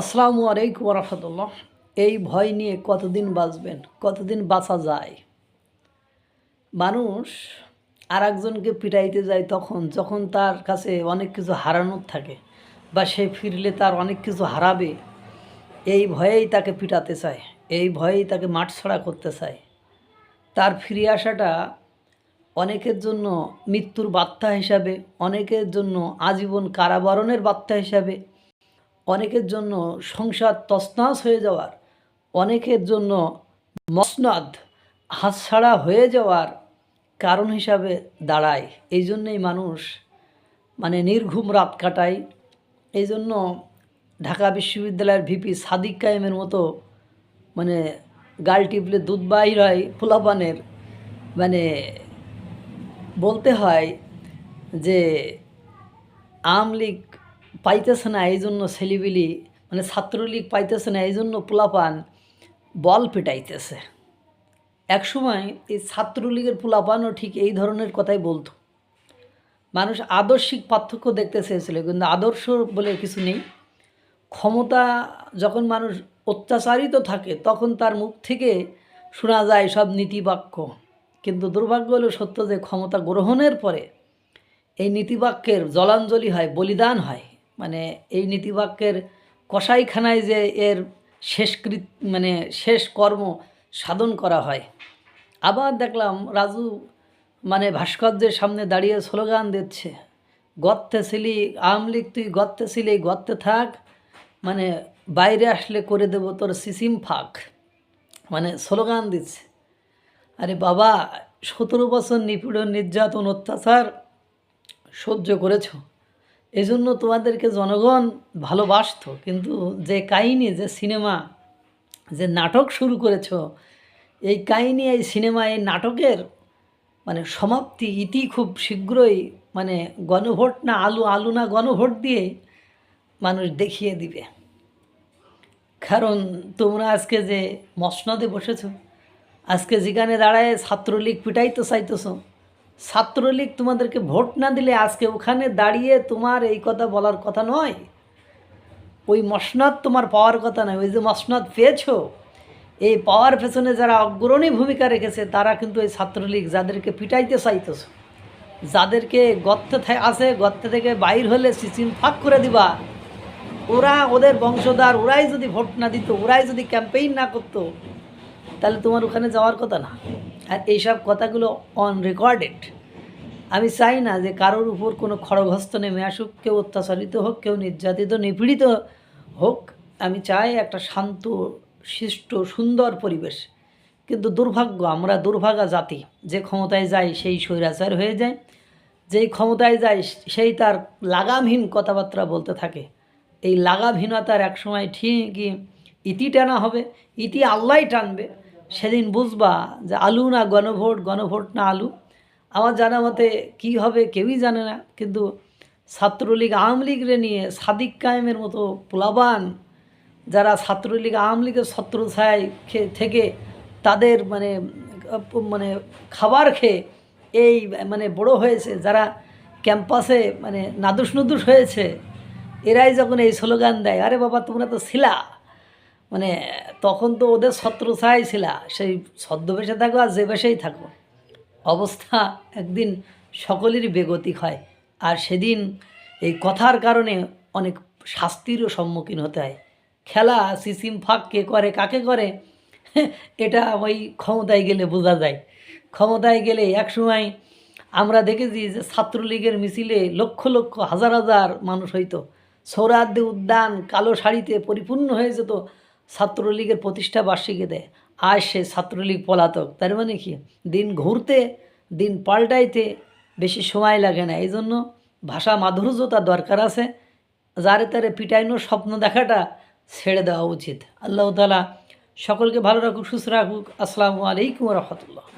আসসালামু আলাইকুম রহমতুল্লাহ এই ভয় নিয়ে কতদিন বাঁচবেন, কতদিন বাঁচা যায়? মানুষ আর একজনকে পিটাইতে যায় তখন, যখন তার কাছে অনেক কিছু হারানোর থাকে বা সে ফিরলে তার অনেক কিছু হারাবে, এই ভয়েই তাকে পিটাতে চায়, এই ভয়েই তাকে মাঠ ছাড়া করতে চায়। তার ফিরে আসাটা অনেকের জন্য মৃত্যুর বার্তা হিসাবে, অনেকের জন্য আজীবন কারাবরণের বার্তা হিসাবে অনেকের জন্য সংসার তছনছ হয়ে যাওয়ার, অনেকের জন্য মসনদ হাতছাড়া হয়ে যাওয়ার কারণ হিসাবে দাঁড়ায়। এই জন্যেই মানুষ মানে নির্ঘুম রাত কাটায়। এই জন্য ঢাকা বিশ্ববিদ্যালয়ের ভিপি সাদিক কায়েমের মতো মানে গাল টিপলে দুধ বাহির হয় পোলাপানের মানে বলতে হয় যে, আওয়ামী লীগ পাইতেছে না, এই জন্য ছেলিবিলি মানে ছাত্রলীগ পাইতেছে না, এই জন্য পোলাপান বল পেটাইতেছে। একসময় এই ছাত্রলীগের পোলাপানও ঠিক এই ধরনের কথাই বলতো। মানুষ আদর্শিক পার্থক্য দেখতে চেয়েছিল, কিন্তু আদর্শ বলে কিছু নেই। ক্ষমতা যখন মানুষ অত্যাচারিত থাকে, তখন তার মুখ থেকে শোনা যায় সব নীতিবাক্য। কিন্তু দুর্ভাগ্য হলো সত্য যে ক্ষমতা গ্রহণের পরে এই নীতিবাক্যের জলাঞ্জলি হয়, বলিদান হয়। মানে এই নীতিবাক্যের কসাইখানায় যে এর শেষকৃত মানে শেষ কর্ম সাধন করা হয়। আবার দেখলাম রাজু মানে ভাস্কর্যের সামনে দাঁড়িয়ে স্লোগান দিচ্ছে, গর্তে ছিলি আওয়ামী তুই, গর্তে ছিলি, গর্তে থাক। মানে বাইরে আসলে করে দেবো তোর সিসিম ফাঁক। মানে স্লোগান দিচ্ছে, আরে বাবা, সতেরো বছর নিপীড়ন, নির্যাতন, অত্যাচার সহ্য করেছ? এজন্য তোমাদেরকে জনগণ ভালোবাসত, কিন্তু যে কাহিনী, যে সিনেমা, যে নাটক শুরু করেছ, এই কাহিনী, এই সিনেমা, এই নাটকের মানে সমাপ্তি ইতি খুব শীঘ্রই মানে গণভোট না আলু আলু না গণভোট দিয়ে মানুষ দেখিয়ে দিবে। কারণ তোমরা আজকে যে মসনদে বসেছো, আজকে যেখানে দাঁড়ায় ছাত্রলীগ পিটাইতে চাইতেছ ছাত্রলীগ তোমাদেরকে ভোট না দিলে আজকে ওখানে দাঁড়িয়ে তোমার এই কথা বলার কথা নয়। ওই মসনদ তোমার পাওয়ার কথা নয়, ওই যে মসনদ পেয়েছ, এই পাওয়ার পেছনে যারা অগ্রণী ভূমিকা রেখেছে, তারা কিন্তু এই ছাত্রলীগ যাদেরকে পিটাইতে চাইতেছ, যাদেরকে গর্তে আছে, গর্তে থেকে বাইর হলে সিসিম ফাঁক করে দিবা। ওরা ওদের বংশধর, ওরাই যদি ভোট না দিত, ওরাই যদি ক্যাম্পেইন না করতো, তাহলে তোমার ওখানে যাওয়ার কথা না। আর এইসব কথাগুলো অন রেকর্ডেড আমি চাই না যে কারোর উপর কোনো খড়গহস্ত নেমে আসুক, কেউ অত্যাচারিত হোক, কেউ নির্যাতিত, নিপীড়িত হোক। আমি চাই একটা শান্ত, শিষ্ট, সুন্দর পরিবেশ। কিন্তু দুর্ভাগ্য, আমরা দুর্ভাগা জাতি। যে ক্ষমতায় যায় সেই স্বৈরাচার হয়ে যায়। যেই ক্ষমতায় যায় সেই তার লাগামহীন কথাবার্তা বলতে থাকে। এই লাগামহীনতার একসময় ঠিকই ইতি টানা হবে, ইতি আল্লাহ টানবে। সেদিন বুঝবা যে আলু না গণভোট গণভোট না আলু। আমার জানা মতে কী হবে কেউই জানে না, কিন্তু ছাত্রলীগ, আওয়ামী লীগরে নিয়ে সাদিক কায়েমের মতো প্লাবান যারা ছাত্রলীগ, আওয়ামী লীগের ছত্রছায় থেকে তাদের মানে মানে খাবার খেয়ে এই মানে বড় হয়েছে, যারা ক্যাম্পাসে মানে নাদুস নুদুস হয়েছে, এরাই যখন এই স্লোগান দেয়, আরে বাবা, তোমরা তো ছিলা মানে তখন তো ওদের ছত্রছায় ছিলা, সেই ছদ্মবেশে থাকো আর যে বেশেই থাকো। অবস্থা একদিন সকলেরই বেগতিক হয়। আর সেদিন এই কথার কারণে অনেক শাস্তিরও সম্মুখীন হতে হয়। খেলা, সিসিম ফাঁক, কে করে, কাকে করে, এটা ওই ক্ষমতায় গেলে বোঝা যায়। ক্ষমতায় গেলে একসময় আমরা দেখেছি যে ছাত্রলীগের মিছিলে লক্ষ লক্ষ, হাজার হাজার মানুষ হইতো। সৌরাদ্দি উদ্যান, কালো শাড়িতে পরিপূর্ণ হয়ে যেত। ছাত্রলীগের প্রতিষ্ঠা দেয়। আজ সে ছাত্রলীগ পলাতক। তার মানে কি? দিন ঘুরতে, দিন পাল্টাইতে বেশি সময় লাগে না। এই জন্য ভাষা মাধুর্যতা দরকার আছে। যারে তারে পিটাইনোর স্বপ্ন দেখাটা ছেড়ে দেওয়া উচিত। আল্লাহ তালা সকলকে ভালো রাখুক, সুস্থ রাখুক। আসসালামু আলাইকুম রহমতুল্লাহ।